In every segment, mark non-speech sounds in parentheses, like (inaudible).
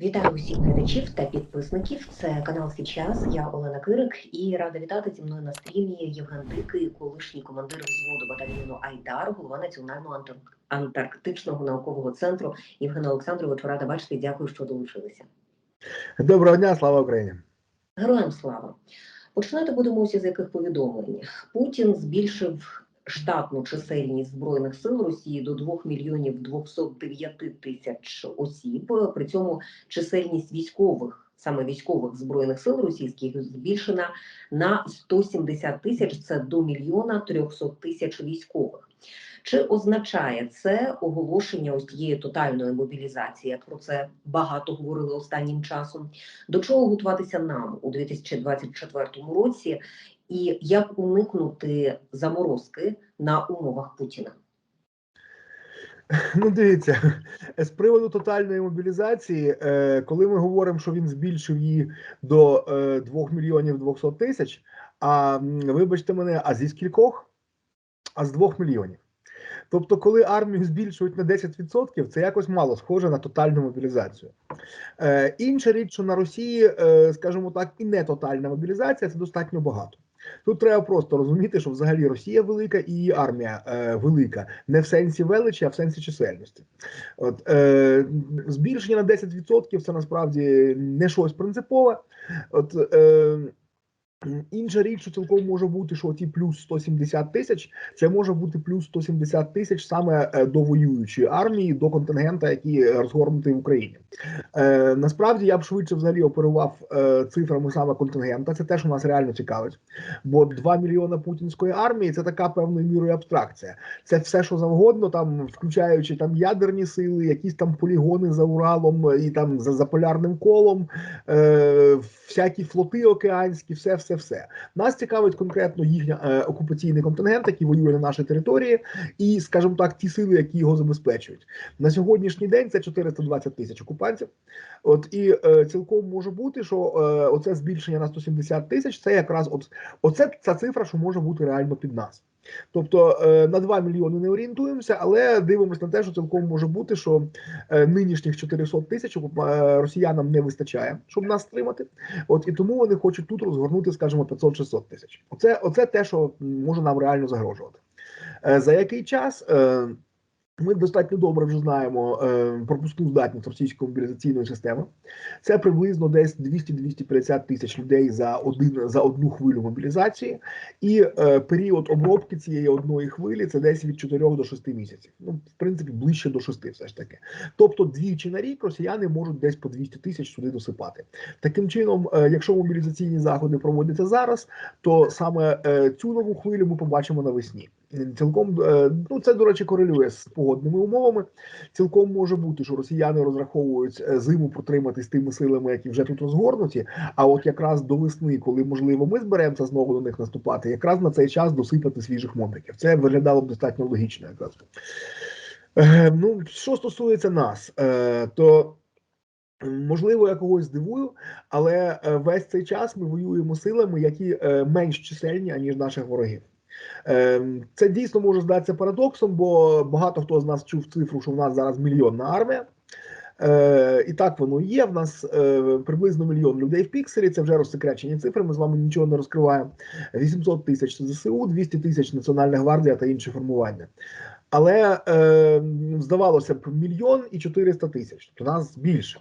Вітаю усіх глядачів та підписників. Це канал Сейчас. Я Олена Кирик і рада вітати зі мною на стрімі Євген Дикий, колишній командир взводу батальйону Айдар, голова Національного антар- антарктичного наукового центру. Євген Олександрович, рада бачити. Дякую, що долучилися. Доброго дня, слава Україні. Героям слава! Починати будемо усі з яких повідомлень. Путін збільшив штатну чисельність збройних сил Росії до 2 мільйонів 209 тисяч осіб. При цьому чисельність військових, саме військових збройних сил російських, збільшена на 170 тисяч. Це до мільйона 300 тисяч військових. Чи означає це оголошення ось тієї тотальної мобілізації? Як про це багато говорили останнім часом. До чого готуватися нам у 2024 році, і як уникнути заморозки на умовах Путіна? Ну, дивіться, з приводу тотальної мобілізації, е, коли ми говоримо, що він збільшив її до е, 2 мільйонів 200 тисяч, а вибачте мене, а зі скількох? А з 2 мільйонів. Тобто, коли армію збільшують на 10%, це якось мало схоже на тотальну мобілізацію. Е, інша річ, що на Росії, е, скажімо так, і не тотальна мобілізація це достатньо багато. Тут треба просто розуміти, що взагалі Росія велика і її армія е, велика, не в сенсі величі, а в сенсі чисельності. От е, збільшення на 10% це насправді не щось принципове. От е, Інша річ, що цілком може бути, що ті плюс 170 тисяч, це може бути плюс 170 тисяч саме е, до воюючої армії, до контингента, який розгорнутий в Україні. Е, насправді я б швидше взагалі оперував е, цифрами саме контингента. Це те, що нас реально цікавить. Бо 2 мільйона путінської армії це така певною мірою абстракція. Це все, що завгодно, там включаючи там ядерні сили, якісь там полігони за Уралом і там за, за полярним колом, е, всякі флоти океанські, все, все, все. Нас цікавить конкретно їхня е, окупаційний контингент, який воює на нашій території, і, скажімо так, ті сили, які його забезпечують. На сьогоднішній день це 420 тисяч окупантів. От і е, цілком може бути, що е, оце збільшення на 170 тисяч це якраз от оце ця цифра, що може бути реально під нас. Тобто е, на 2 мільйони не орієнтуємося, але дивимося на те, що цілком може бути, що е, нинішніх 400 тисяч е, росіянам не вистачає, щоб нас стримати. От і тому вони хочуть тут розгорнути, скажімо, 500-600 тисяч. Оце, оце те, що може нам реально загрожувати. За який час? Ми достатньо добре вже знаємо е, пропускну здатність російської мобілізаційної системи. Це приблизно десь 200-250 тисяч людей за один за одну хвилю мобілізації, і е, період обробки цієї одної хвилі це десь від 4 до 6 місяців. Ну, в принципі, ближче до 6 все ж таки. Тобто, двічі на рік росіяни можуть десь по 200 тисяч сюди досипати. Таким чином, е, якщо мобілізаційні заходи проводяться зараз, то саме е, цю нову хвилю ми побачимо навесні. Цілком е, ну це до речі корелює з погодними умовами. Цілком може бути, що росіяни розраховують е, зиму протримати з тими силами, які вже тут розгорнуті. А от якраз до весни, коли можливо ми зберемося знову до них наступати, якраз на цей час досипати свіжих мобриків. Це виглядало б достатньо логічно, якраз. Е, ну що стосується нас, то. Можливо, я когось здивую, але весь цей час ми воюємо силами, які менш чисельні аніж наших ворогів. Ем, Це дійсно може здатися парадоксом, бо багато хто з нас чув цифру, що в нас зараз мільйонна армія. Е, і так воно є. В нас е, приблизно мільйон людей в пікселі. Це вже розсекречені цифри. Ми з вами нічого не розкриваємо. 800 тисяч ЗСУ, 200 тисяч Національна гвардія та інші формування. Але е, здавалося б, мільйон і 400 тисяч. То нас більше.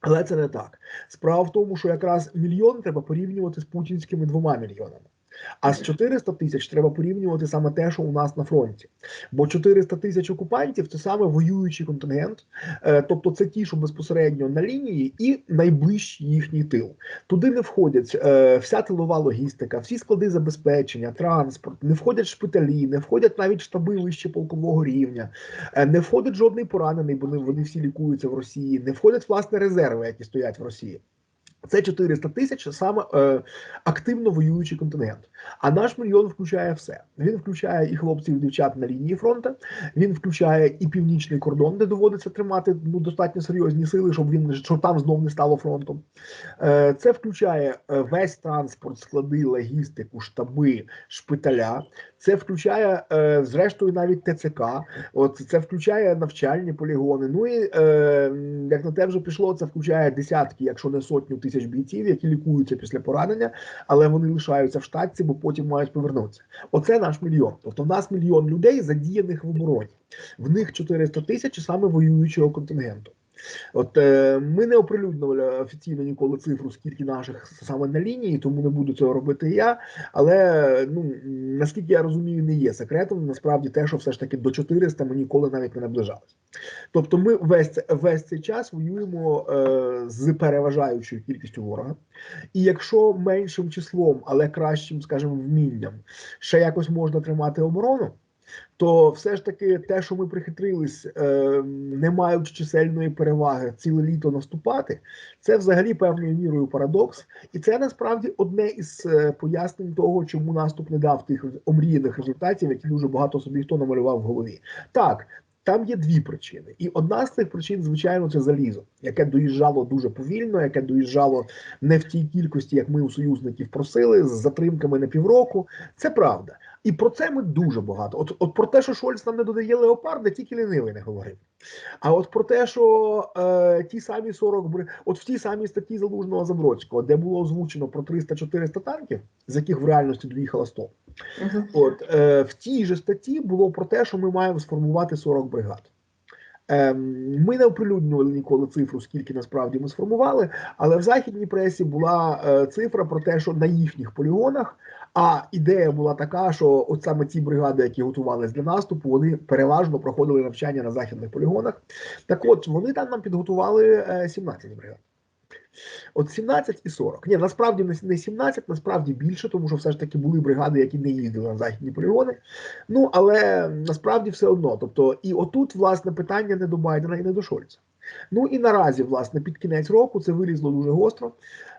Але це не так. Справа в тому, що якраз мільйон треба порівнювати з путінськими двома мільйонами. А з 400 тисяч треба порівнювати саме те, що у нас на фронті. Бо 400 тисяч окупантів це саме воюючий контингент, е, тобто це ті, що безпосередньо на лінії, і найближчий їхній тил. Туди не входять е, вся тилова логістика, всі склади забезпечення, транспорт, не входять шпиталі, не входять навіть штаби вище полкового рівня, е, не входить жодний поранений, бо вони, вони всі лікуються в Росії, не входять власне резерви, які стоять в Росії. Це 400 тисяч саме е, активно воюючий контингент. А наш мільйон включає все. Він включає і хлопців, і дівчат на лінії фронту. Він включає і північний кордон, де доводиться тримати ну достатньо серйозні сили, щоб він щоб там знов не стало фронтом. Е, це включає е, весь транспорт, склади, логістику, штаби, шпиталя. Це включає е, зрештою навіть ТЦК, от це включає навчальні полігони. Ну і е, як на те вже пішло, це включає десятки, якщо не сотню тисяч бійців, які лікуються після поранення, але вони лишаються в штатці, бо потім мають повернутися. Оце наш мільйон. Тобто в нас мільйон людей задіяних в обороні. В них 400 тисяч саме воюючого контингенту. От е, ми не оприлюднювали офіційно ніколи цифру, скільки наших саме на лінії, тому не буду цього робити я. Але ну наскільки я розумію, не є секретом. Насправді те, що все ж таки до 400 ми ніколи навіть не наближалися. Тобто, ми весь весь цей час воюємо е, з переважаючою кількістю ворога. І якщо меншим числом, але кращим, скажімо, вмінням, ще якось можна тримати оборону. То все ж таки те, що ми прихитрились, е, не маючи чисельної переваги, ціле літо наступати, це взагалі певною мірою парадокс, і це насправді одне із е, пояснень того, чому наступ не дав тих омріяних результатів, які дуже багато собі хто намалював в голові. Так. Там є дві причини, і одна з цих причин, звичайно, це залізо, яке доїжджало дуже повільно, яке доїжджало не в тій кількості, як ми у союзників просили, з затримками на півроку. Це правда. І про це ми дуже багато. От, от про те, що Шольц нам не додає леопарда, тільки лінивий не говорив. А от про те, що е, ті самі 40 бри... от в тій самій статті залужного Забродського, де було озвучено про 300-400 танків, з яких в реальності доїхало 100, Мгм. От е, в тій же статті було про те, що ми маємо сформувати 40 бригад. Ем, ми не оприлюднювали ніколи цифру, скільки насправді ми сформували, але в західній пресі була е, цифра про те, що на їхніх полігонах. А ідея була така, що от саме ті бригади, які готувалися для наступу, вони переважно проходили навчання на західних полігонах. Так от вони там нам підготували е, 17 бригад. От 17 і 40. Ні, насправді не- не 17, насправді більше, тому що все ж таки були бригади, які не їздили на західні полігони. Ну але насправді все одно. Тобто, і отут, власне, питання не до Байдена і не до Шольца. Ну і наразі, власне, під кінець року це вилізло дуже гостро.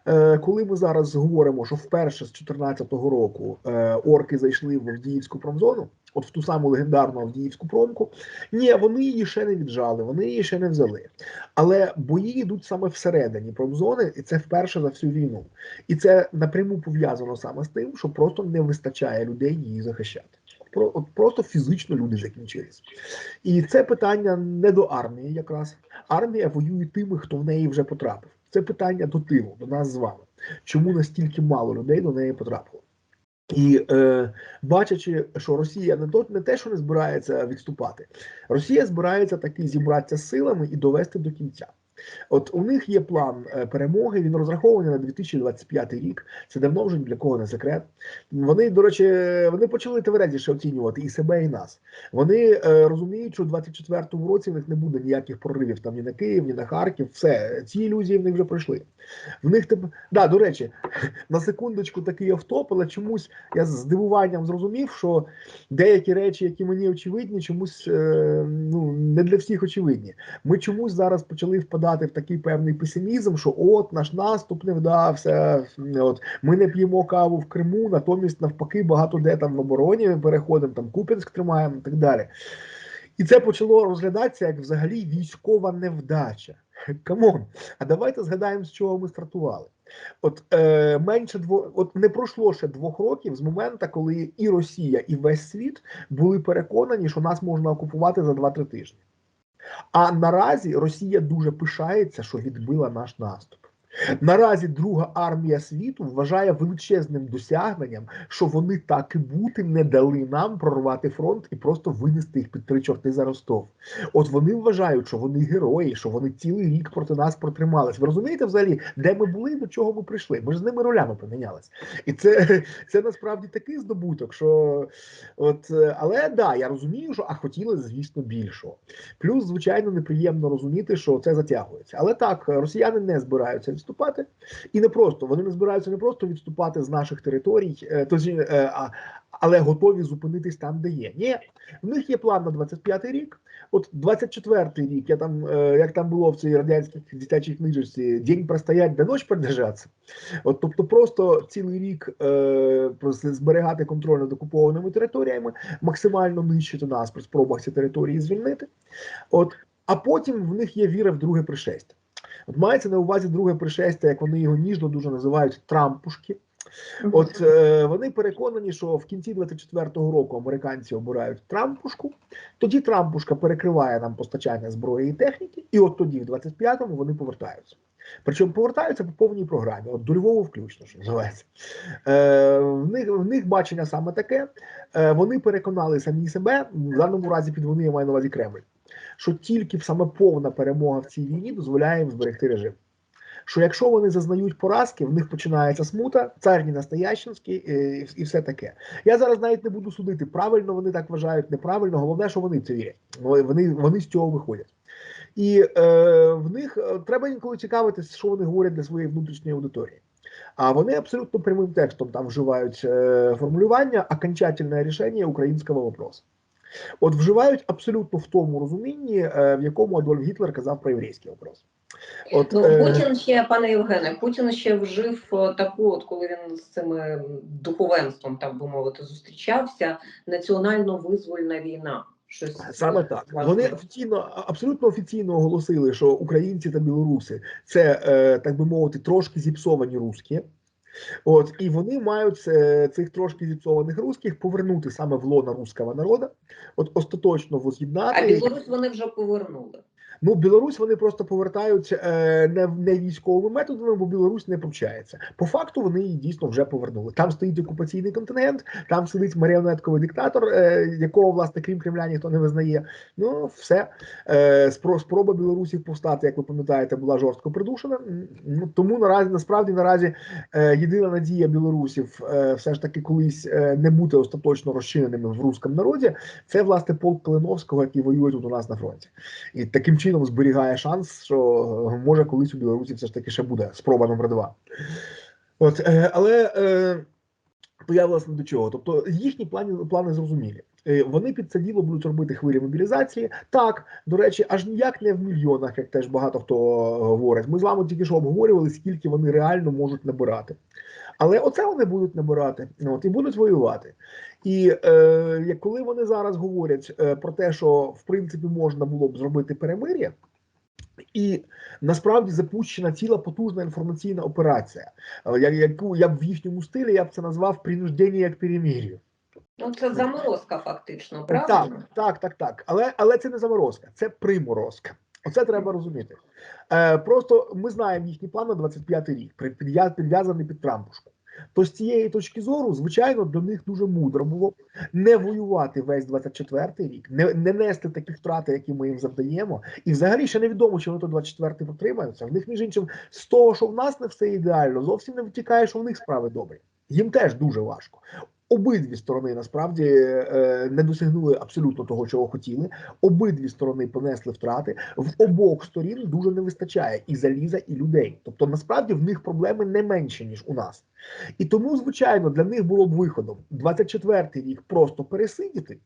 Е, коли ми зараз говоримо, що вперше з 2014 року е, орки зайшли в Авдіївську промзону, от в ту саму легендарну Авдіївську промку, ні, вони її ще не віджали, вони її ще не взяли. Але бої йдуть саме всередині промзони, і це вперше за всю війну. І це напряму пов'язано саме з тим, що просто не вистачає людей її захищати. От просто фізично люди закінчились. І це питання не до армії, якраз армія воює тими, хто в неї вже потрапив. Це питання до тилу, до нас з вами. Чому настільки мало людей до неї потрапило? І е, бачачи, що Росія не то не те, що не збирається відступати, Росія збирається таки зібратися з силами і довести до кінця. От у них є план е, перемоги. Він розрахований на 2025 рік. Це давно вже ні для кого не секрет. Вони, до речі, вони почали тверезіше оцінювати і себе, і нас. Вони е, розуміють, що в 24-му році в них не буде ніяких проривів там ні на Київ, ні на Харків. Все ці ілюзії в них вже пройшли. В них теп... да, до речі, (laughs) на секундочку такий автоп, але чомусь я з здивуванням зрозумів, що деякі речі, які мені очевидні, чомусь е, ну не для всіх очевидні. Ми чомусь зараз почали впадати в такий певний песимізм, що от наш наступ не вдався. От ми не п'ємо каву в Криму, натомість навпаки, багато де там в обороні переходимо, там Купінськ тримаємо і так далі. І це почало розглядатися як взагалі військова невдача. (laughs) Камон, а давайте згадаємо, з чого ми стартували. От е, менше дво, от не пройшло ще двох років з моменту, коли і Росія, і весь світ були переконані, що нас можна окупувати за 2-3 тижні. А наразі Росія дуже пишається, що відбила наш наступ. Наразі друга армія світу вважає величезним досягненням, що вони так і бути не дали нам прорвати фронт і просто винести їх під три чорти за Ростов. От вони вважають, що вони герої, що вони цілий рік проти нас протримались. Ви розумієте, взагалі, де ми були до чого ми прийшли? Ми ж з ними ролями помінялись. І це, (laughs) це насправді такий здобуток, що от, е, але да, я розумію, що а хотіли, звісно, більшого. Плюс, звичайно, неприємно розуміти, що це затягується. Але так, росіяни не збираються відступати, і не просто вони не збираються не просто відступати з наших територій, е, тож, е, але готові зупинитись там, де є. Ні, в них є план на 25-й рік. От 24-й рік, я там, е, як там було в цій радянській дитячій книжці, день простоять, до ночі продержаться. От, тобто, просто цілий рік е, просто зберігати контроль над окупованими територіями, максимально нищити нас при спробах ці території звільнити. От, а потім в них є віра в друге пришестя. От мається на увазі друге пришестя, як вони його ніжно дуже називають Трампушки. От е, вони переконані, що в кінці 24-го року американці обирають Трампушку. Тоді Трампушка перекриває нам постачання зброї і техніки, і от тоді, в 25-му, вони повертаються. Причому повертаються по повній програмі, от до Львова включно, що називається. Е, в, них, в них бачення саме таке. Е, вони переконали самі себе, в даному разі під вони я маю на увазі Кремль, що тільки саме повна перемога в цій війні дозволяє їм зберегти режим. Що якщо вони зазнають поразки, в них починається смута, цар не настоященський е, і, і все таке. Я зараз навіть не буду судити, правильно вони так вважають, неправильно. Головне, що вони це вірять. Вони, вони з цього виходять. І е, в них е, треба інколи цікавитися, що вони говорять для своєї внутрішньої аудиторії. А вони абсолютно прямим текстом там вживають е, формулювання окончательне рішення українського вопросу. От вживають абсолютно в тому розумінні, е, в якому Адольф Гітлер казав про єврейський вопрос. От, Ну, е, Путін ще, пане Євгене, Путін ще вжив е, таку, от коли він з цим духовенством, так би мовити, зустрічався, національно-визвольна війна. Щось Саме так вони офіційно абсолютно офіційно оголосили, що українці та білоруси це так би мовити трошки зіпсовані русські. От і вони мають е, цих трошки зіпсованих русських повернути саме в лона руського народу, от остаточно воз'єднати. А Білорусь вони вже повернули. Ну, Білорусь вони просто повертають е, не, не військовими методами, бо Білорусь не повчається. По факту вони її дійсно вже повернули. Там стоїть окупаційний контингент, там сидить маріонетковий диктатор, е, якого власне крім Кремля ніхто не визнає. Ну все е, спро, спроба білорусів повстати, як ви пам'ятаєте, була жорстко придушена. Ну тому наразі насправді наразі е, єдина надія білорусів е, все ж таки колись е, не бути остаточно розчиненими в руському народі. Це власне полк Калиновського, який воює тут у нас на фронті, і таким чином зберігає шанс, що е, може колись у Білорусі все ж таки ще буде спроба номер два. От, е, але е, я власне до чого? Тобто їхні плани, плани зрозумілі. Е, Вони під це діло будуть робити хвилі мобілізації. Так, до речі, аж ніяк не в мільйонах, як теж багато хто говорить. Ми з вами тільки що обговорювали, скільки вони реально можуть набирати. Але оце вони будуть набирати от, і будуть воювати. І е, коли вони зараз говорять е, про те, що в принципі можна було б зробити перемир'я, і насправді запущена ціла потужна інформаційна операція, е, я- яку я б в їхньому стилі я б це назвав принуждення к перемир'ю. Ну це заморозка, фактично, Так, правда? так, так, так. Але, але це не заморозка, це приморозка. Оце треба розуміти. Е, просто ми знаємо їхні плани на 25-й рік, підв'язаний під Трампушку. То з цієї точки зору, звичайно, до них дуже мудро було не воювати весь 24-й рік, не, не нести такі втрати, які ми їм завдаємо. І взагалі ще невідомо, чи вони то 24-й потримаються. В них, між іншим, з того, що в нас не все ідеально, зовсім не втікає, що в них справи добрі. Їм теж дуже важко. Обидві сторони насправді е, не досягнули абсолютно того, чого хотіли. Обидві сторони понесли втрати. В обох сторін дуже не вистачає і заліза, і людей. Тобто, насправді в них проблеми не менше ніж у нас. І тому, звичайно, для них було б виходом 24-й рік просто пересидіти.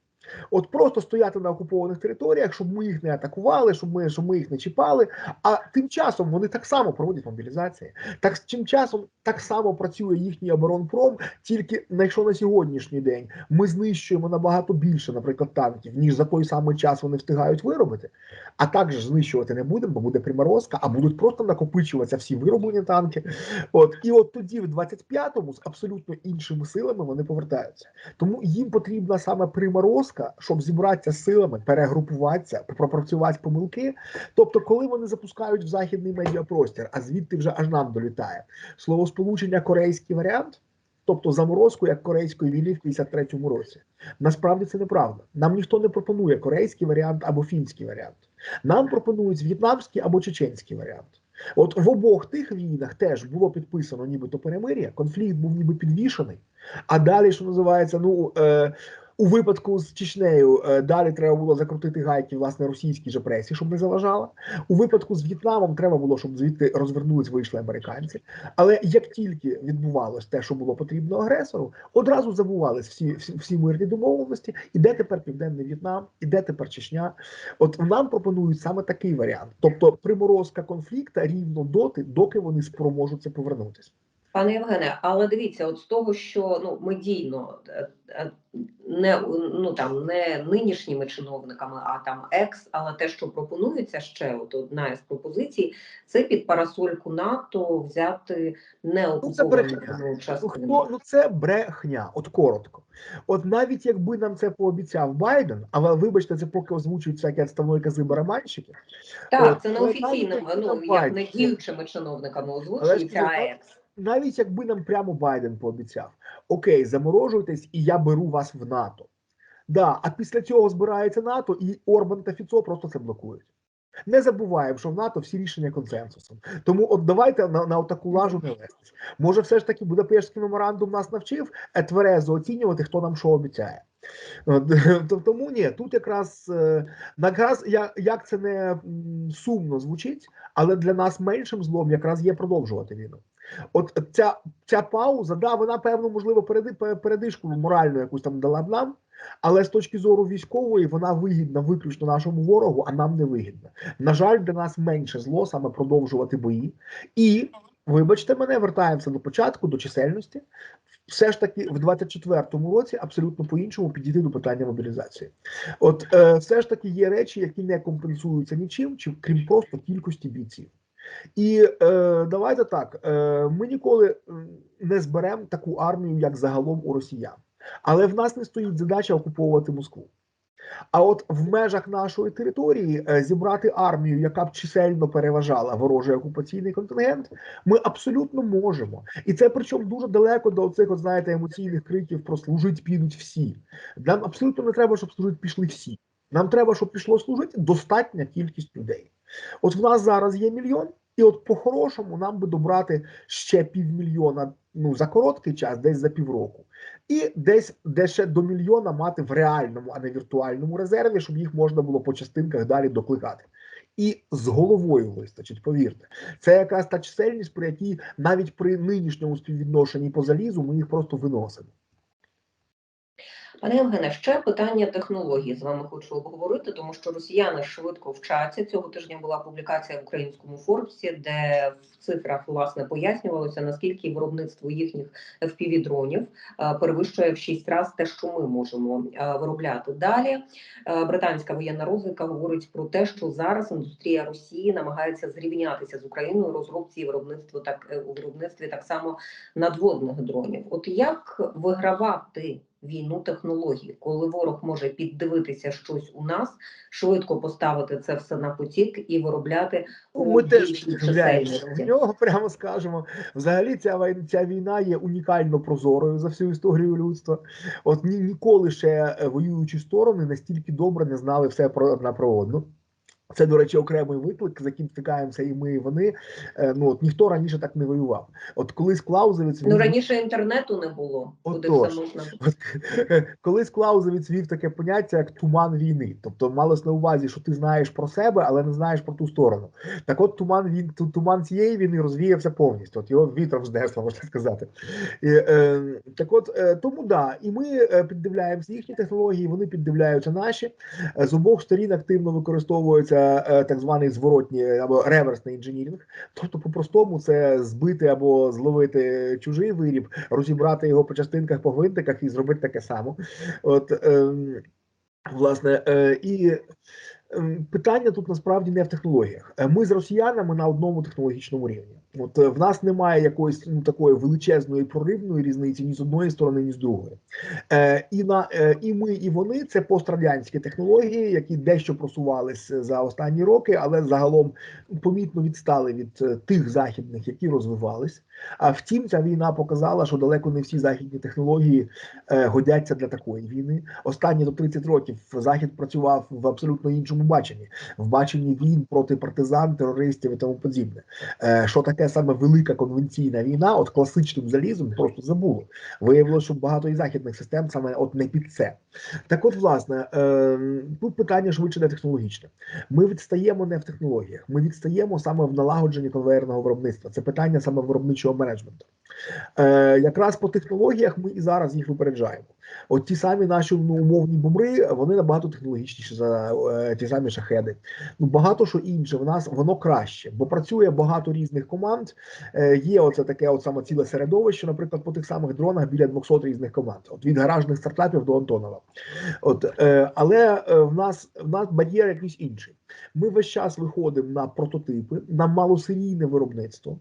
От просто стояти на окупованих територіях, щоб ми їх не атакували, щоб ми, щоб ми їх не чіпали. А тим часом вони так само проводять мобілізації. Так тим часом так само працює їхній оборонпром, тільки на якщо на сьогоднішній день ми знищуємо набагато більше, наприклад, танків, ніж за той самий час вони встигають виробити. А також знищувати не будемо, бо буде приморозка, а будуть просто накопичуватися всі вироблені танки. От і от тоді, в 25-му, з абсолютно іншими силами вони повертаються. Тому їм потрібна саме приморозка, щоб зібратися силами, перегрупуватися, пропрацювати помилки. Тобто, коли вони запускають в західний медіапростір, а звідти вже аж нам долітає словосполучення корейський варіант. Тобто заморозку як корейської війни в 53-му році. Насправді це неправда. Нам ніхто не пропонує корейський варіант або фінський варіант. Нам пропонують в'єтнамський або чеченський варіант. От в обох тих війнах теж було підписано нібито перемир'я, конфлікт був ніби підвішений. А далі, що називається, ну е, у випадку з Чечнею, е, далі треба було закрутити гайки власне російській же пресі, щоб не заважала. У випадку з В'єтнамом треба було, щоб звідти розвернулись, вийшли американці. Але як тільки відбувалось те, що було потрібно агресору, одразу забувались всі, всі, всі мирні домовленості. І де тепер Південний В'єтнам, і де тепер Чечня. От нам пропонують саме такий варіант, тобто приморозка конфлікта рівно доти, доки вони спроможуться повернутися. Пане Євгене, але дивіться, от з того, що ну медійно е, е, не ну там не нинішніми чиновниками, а там екс, але те, що пропонується ще, от одна із пропозицій, це під парасольку НАТО взяти брехня. ну, Ну, частину. хто ну це брехня, от коротко. От навіть якби нам це пообіцяв Байден, але вибачте, це поки озвучують всякі відставної кази барабанщики. Так, От, це але неофіційним, ну як не діючими чиновниками озвучується, а екс. Навіть якби нам прямо Байден пообіцяв, окей, заморожуйтесь, і я беру вас в НАТО. Да, а після цього збирається НАТО, і Орбан та Фіцо просто це блокують. Не забуваємо, що в НАТО всі рішення консенсусом. Тому от давайте на, на таку лажу не вестись. Може, все ж таки Будапештський меморандум нас навчив тверезо оцінювати, хто нам що обіцяє. (laughs) Тому ні, тут якраз е, я- як це не сумно звучить, але для нас меншим злом якраз є продовжувати війну. От ця, ця пауза, да, вона певно, можливо, переди, пе- передишку моральну якусь там дала б нам, але з точки зору військової вона вигідна виключно нашому ворогу, а нам не вигідна. На жаль, для нас менше зло саме продовжувати бої. І вибачте мене, вертаємося до початку, до чисельності. Все ж таки в 24-му році абсолютно по-іншому підійти до питання мобілізації. От е, все ж таки є речі, які не компенсуються нічим, чи крім просто кількості бійців. І е, давайте так: е, ми ніколи не зберемо таку армію, як загалом у росіян. Але в нас не стоїть задача окуповувати Москву. А от в межах нашої території е, зібрати армію, яка б чисельно переважала ворожий окупаційний контингент, ми абсолютно можемо. І це причому дуже далеко до цих, от знаєте, емоційних криків про служить підуть всі. Нам абсолютно не треба, щоб служити пішли всі. Нам треба, щоб пішло служити достатня кількість людей. От в нас зараз є мільйон, і от по-хорошому нам би добрати ще півмільйона ну за короткий час, десь за півроку, і десь де ще до мільйона мати в реальному, а не віртуальному резерві, щоб їх можна було по частинках далі докликати. І з головою вистачить, повірте, це якраз та чисельність, при якій навіть при нинішньому співвідношенні по залізу ми їх просто виносимо. Пане Євгене, ще питання технології з вами хочу обговорити, тому що росіяни швидко вчаться. Цього тижня була публікація в українському Форбсі, де в цифрах власне пояснювалося, наскільки виробництво їхніх FPV-дронів е, перевищує в 6 разів те, що ми можемо е, виробляти. Далі е, британська воєнна розвідка говорить про те, що зараз індустрія Росії намагається зрівнятися з Україною розробці і виробництві так у виробництві так само надводних дронів. От як вигравати війну технологій, коли ворог може піддивитися щось у нас, швидко поставити це все на потік і виробляти Ну, у ми теж в нього, (laughs) прямо скажемо. Взагалі, ця війна, ця війна є унікально прозорою за всю історію людства. От ні, ніколи ще е, воюючі сторони настільки добре не знали все про одна про одну. Це, до речі, окремий виклик, з яким стикаємося і ми, і вони. Е, Ну от ніхто раніше так не воював. От колись Клаузевець Ну раніше інтернету не було, куди все можна. От, (laughs) колись Клаузевець вів таке поняття як туман війни. Тобто малось на увазі, що ти знаєш про себе, але не знаєш про ту сторону. Так от туман він туман цієї війни розвіявся повністю. От його вітром знесло, можна сказати. І, е, так от е, тому да, і ми е, піддивляємося їхні технології, вони піддивляються наші. Е, З обох сторін активно використовується е, так званий зворотній або реверсний інженіринг. Тобто, по-простому, це збити або зловити чужий виріб, розібрати його по частинках, по гвинтиках і зробити таке саме. От, ем, власне, е, і питання тут насправді не в технологіях. Е, Ми з росіянами на одному технологічному рівні. От е, в нас немає якоїсь ну, такої величезної проривної різниці ні з одної сторони, ні з другої. Е, і, на, е, і ми, і вони це пострадянські технології, які дещо просувалися за останні роки, але загалом помітно відстали від е, тих західних, які розвивались. А втім, ця війна показала, що далеко не всі західні технології е, годяться для такої війни. Останні до 30 років захід працював в абсолютно іншому баченні, в баченні війн проти партизан, терористів і тому подібне. Е, що таке саме велика конвенційна війна, от класичним залізом, просто забули. Виявилося, що багато і західних систем саме от не під це. Так, от, власне, е, тут питання швидше не технологічне. Ми відстаємо не в технологіях, ми відстаємо саме в налагодженні конвейерного виробництва. Це питання саме виробничого менеджменту. Е, якраз по технологіях ми і зараз їх випереджаємо. От ті самі наші ну, умовні бомри, вони набагато технологічніші за е, ті ті самі шахеди. Ну багато що інше. В нас воно краще, бо працює багато різних команд. Е, Є оце таке, от саме ціле середовище, наприклад, по тих самих дронах біля 200 різних команд, от від гаражних стартапів до Антонова. От е, але е, в нас в нас бар'єр якийсь інший. Ми весь час виходимо на прототипи, на малосерійне виробництво.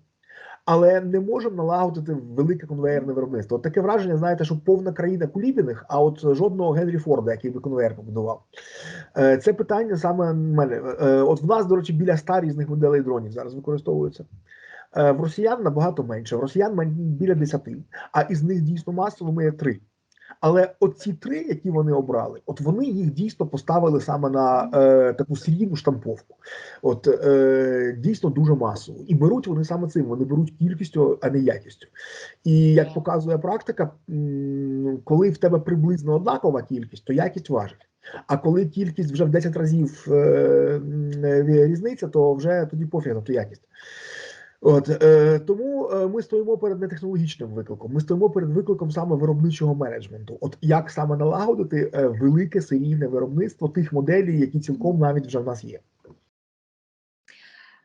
Але не можемо налагодити велике конвейерне виробництво. От таке враження, знаєте, що повна країна кулібіних, а от жодного Генрі Форда, який би конвейер побудував. Е, Це питання саме мене. Е, От в нас, до речі, біля ста різних моделей дронів зараз використовуються. Е, В росіян набагато менше. В росіян біля 10, а із них дійсно масово є три. Але оці три, які вони обрали, от вони їх дійсно поставили саме на е, таку серійну штамповку. От е, дійсно дуже масово. І беруть вони саме цим. Вони беруть кількістю, а не якістю. І як показує практика, коли в тебе приблизно однакова кількість, то якість важить. А коли кількість вже в 10 разів е, е, різниця, то вже тоді пофіг на ту якість. От е, тому е, ми стоїмо перед не технологічним викликом. Ми стоїмо перед викликом саме виробничого менеджменту. От як саме налагодити е, велике серійне виробництво тих моделей, які цілком навіть вже в нас є.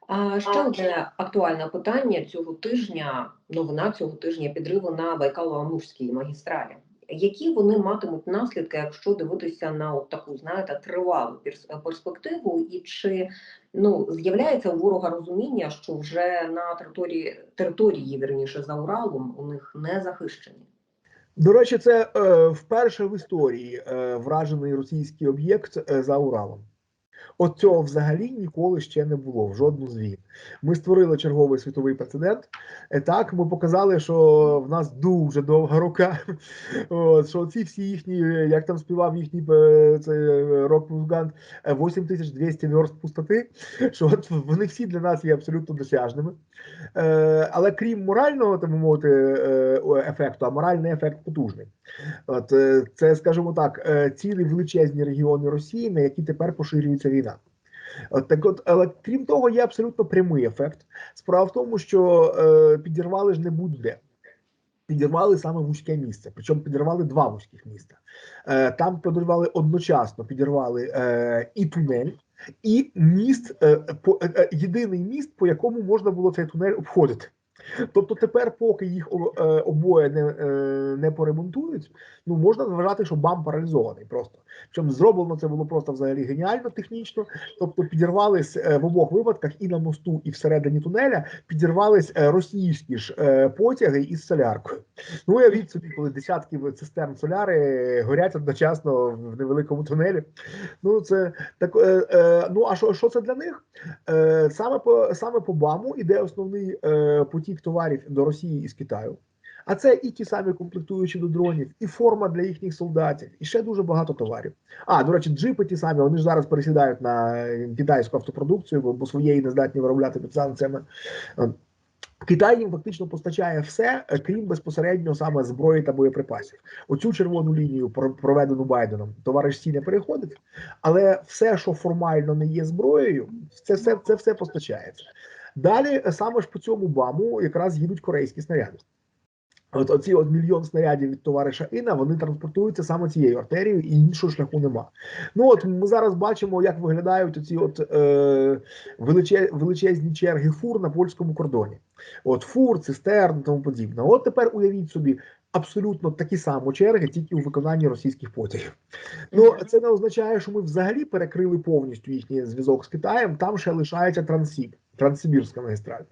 А ще одне актуальне питання цього тижня. Новина цього тижня підриву на Байкало-Амурській магістралі. Які вони матимуть наслідки, якщо дивитися на от таку, знаєте, тривалу перс- перспективу, і чи ну з'являється у ворога розуміння, що вже на території території, вірніше за Уралом, у них не захищені? До речі, це е, вперше в історії е, вражений російський об'єкт е, за Уралом. От цього взагалі ніколи ще не було в жодну з війн. Ми створили черговий світовий прецедент. Е, Так, ми показали, що в нас дуже довга рука. (laughs) От, що ці всі їхні, е, як там співав їхній цей це е, рок музикант 8200 верст пустоти, що от вони всі для нас є абсолютно досяжними. Е, але крім морального, так мовити, е, ефекту, а моральний ефект потужний. От е, це, скажімо так, е, цілі величезні регіони Росії, на які тепер поширюється війна. От так, от, але крім того, є абсолютно прямий ефект. Справа в тому, що е, підірвали ж не будь-де. Підірвали саме вузьке місце, причому підірвали два вузьких міста. Е, там підірвали одночасно, підірвали е, і тунель, і міст, е, е, е, єдиний міст, по якому можна було цей тунель обходити. Тобто тепер, поки їх е, обоє не, е, не поремонтують, ну можна вважати, що бам паралізований просто. Причому зроблено це було просто взагалі геніально технічно. Тобто підірвались е, в обох випадках і на мосту, і всередині тунеля підірвались російські ж потяги із соляркою. Ну я від собі, коли десятки цистерн соляри горять одночасно в невеликому тунелі. Ну це так. Ну а що, що це для них? Саме по саме по БАМу іде основний е, потік товарів до Росії із Китаю. А це і ті самі комплектуючі до дронів, і форма для їхніх солдатів, і ще дуже багато товарів. А до речі, джипи ті самі, вони ж зараз пересідають на китайську автопродукцію, бо, своєї не здатні виробляти під санкціями. Е, Китай їм фактично постачає все, е, крім безпосередньо саме зброї та боєприпасів. Оцю червону лінію, про- проведену Байденом, товариш Сі не переходить, але все, що формально не є зброєю, це все, це все постачається. Далі е, саме ж по цьому баму якраз їдуть корейські снаряди. От оці от мільйон снарядів від товариша Іна вони транспортуються саме цією артерією, і іншого шляху нема. Ну от ми зараз бачимо, як виглядають оці от е, величе, величезні черги фур на польському кордоні. От фур, цистерн і тому подібне. От тепер уявіть собі. Абсолютно такі самі черги, тільки у виконанні російських потягів. Ну це не означає, що ми взагалі перекрили повністю їхній зв'язок з Китаєм. Там ще лишається Транссіб, Транссибірська магістраль,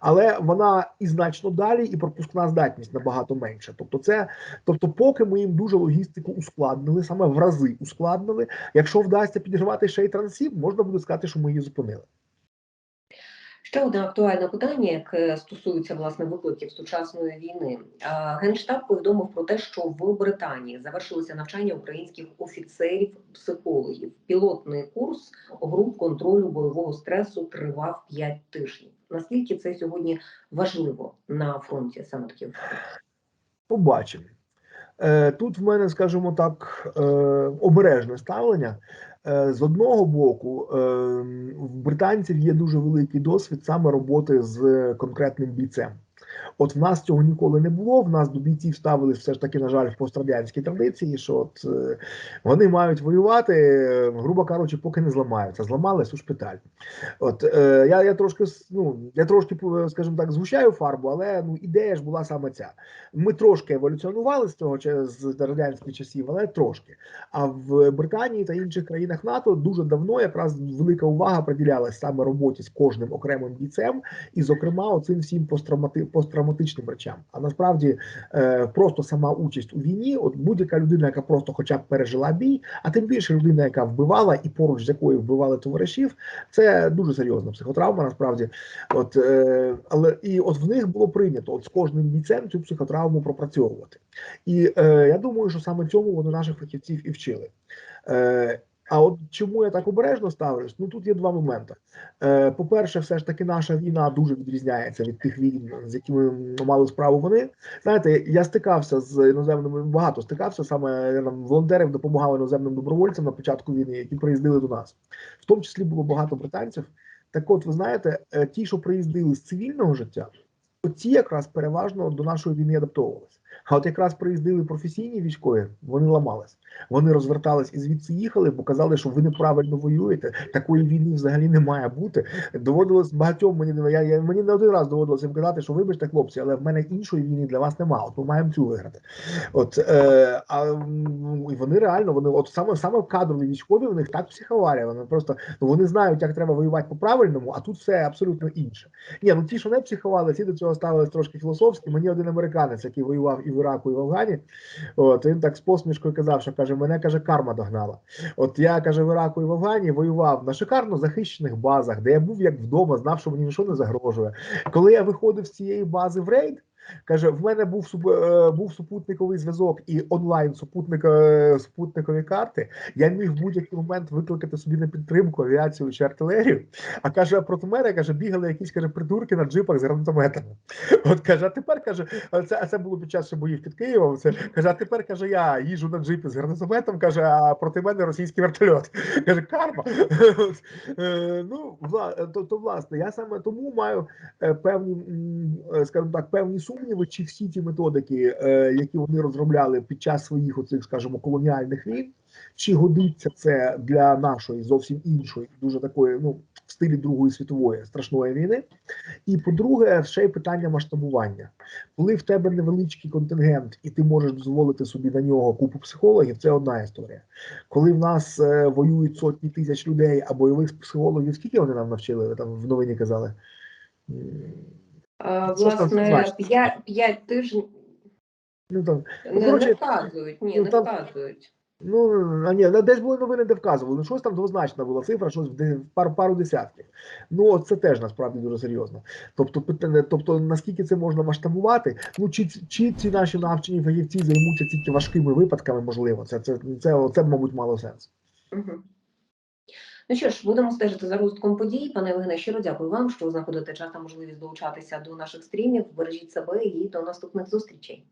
але вона і значно далі, і пропускна здатність набагато менша. Тобто, це тобто, поки ми їм дуже логістику ускладнили, саме в рази ускладнили. Якщо вдасться підірвати ще й Транссіб, можна буде сказати, що ми її зупинили. Ще одне актуальне питання, яке стосується власне викликів сучасної війни. Генштаб повідомив про те, що в Британії завершилося навчання українських офіцерів-психологів. Пілотний курс груп контролю бойового стресу тривав 5 тижнів. Наскільки це сьогодні важливо на фронті саме таких? Побачимо. Е, Тут в мене, скажімо так, е, обережне ставлення. Е, З одного боку, е, в британців є дуже великий досвід саме роботи з конкретним бійцем. От в нас цього ніколи не було. В нас до бійців ставили все ж таки, на жаль, в пострадянській традиції, що от е, вони мають воювати, грубо кажучи, поки не зламаються. Зламались у шпиталь. От е, я, я трошки ну я трошки е, скажімо так, згущаю фарбу, але ну ідея ж була саме ця. Ми трошки еволюціонували з цього з радянських часів, але трошки. А в Британії та інших країнах НАТО дуже давно якраз велика увага приділялась саме роботі з кожним окремим бійцем, і, зокрема, оцим всім посттравмати, посттравматичним речам. А насправді е, просто сама участь у війні, от будь-яка людина, яка просто хоча б пережила бій, а тим більше людина, яка вбивала і поруч з якою вбивали товаришів, це дуже серйозна психотравма. Насправді, от е, але і от в них було прийнято от з кожним бійцем цю психотравму пропрацьовувати. І е, я думаю, що саме цьому вони наших фахівців і вчили. А от чому я так обережно ставлюсь? Ну тут є два моменти. Е, по-перше, все ж таки наша війна дуже відрізняється від тих війн, з якими мали справу вони. Знаєте, я стикався з іноземними, багато стикався саме я там волонтерів допомагали іноземним добровольцям на початку війни, які приїздили до нас. В тому числі було багато британців. Так, от ви знаєте, е, ті, що приїздили з цивільного життя, ті якраз переважно до нашої війни адаптовувалися. А от якраз приїздили професійні військові, вони ламались. Вони розвертались і звідси їхали, бо казали, що ви неправильно воюєте. Такої війни взагалі не має бути. Доводилось багатьом мені я, я мені не один раз доводилося їм казати, що вибачте, хлопці, але в мене іншої війни для вас немає. От ми маємо цю виграти. От е, а і вони реально вони, от саме саме кадрові військові, в них так психоварія. Вони просто ну вони знають, як треба воювати по правильному, а тут все абсолютно інше. Ні, ну ті, що не психували, ті до цього ставились трошки філософськи. Мені один американець, який воював і в Іраку, і в Афгані. От він так з посмішкою казав, що каже, мене каже, карма догнала. От я каже, в Іраку і в Афгані воював на шикарно захищених базах, де я був як вдома, знав, що мені нічого не загрожує. Коли я виходив з цієї бази в рейд. Каже, в мене був е, був супутниковий зв'язок і онлайн супутника, е, супутникові карти. Я міг в будь-який момент викликати собі на підтримку авіацію чи артилерію. А каже, проти мене каже, бігали якісь каже, придурки на джипах з гранатометами. (laughs) От каже, а тепер каже, це, а це було під час боїв під Києвом. Це каже, а тепер каже, я їжу на джипі з гранатометом, каже, а проти мене російський вертольот. (laughs) Каже, карма. (laughs) Е, Ну, то, то власне, я саме тому маю певні, скажімо так, певні сумніви, чи всі ті методики, е, які вони розробляли під час своїх оцих, скажімо, колоніальних війн, чи годиться це для нашої зовсім іншої, дуже такої, ну, в стилі Другої світової страшної війни. І по-друге, ще й питання масштабування. Коли в тебе невеличкий контингент, і ти можеш дозволити собі на нього купу психологів, це одна історія. Коли в нас е, воюють сотні тисяч людей, а бойових психологів, скільки вони нам навчили? Там в новині казали? Там власне, значить? п'ять п'ять тижнів Ну там не, коротше, не вказують. Ні, ну, не там- вказують. Ну, а ні, ну, десь були новини, де вказували. Ну, щось там двозначна була цифра, щось в де- пару, десятків. Ну, це теж насправді дуже серйозно. Тобто, питання, тобто, наскільки це можна масштабувати? Ну, чи, чи ці наші навчені фахівці займуться тільки важкими випадками, можливо, це, це, це, це, мабуть, мало сенсу. Угу. Ну що ж, будемо стежити за розвитком подій. Пане Євгене, щиро дякую вам, що знаходите час та можливість долучатися до наших стрімів. Бережіть себе і до наступних зустрічей.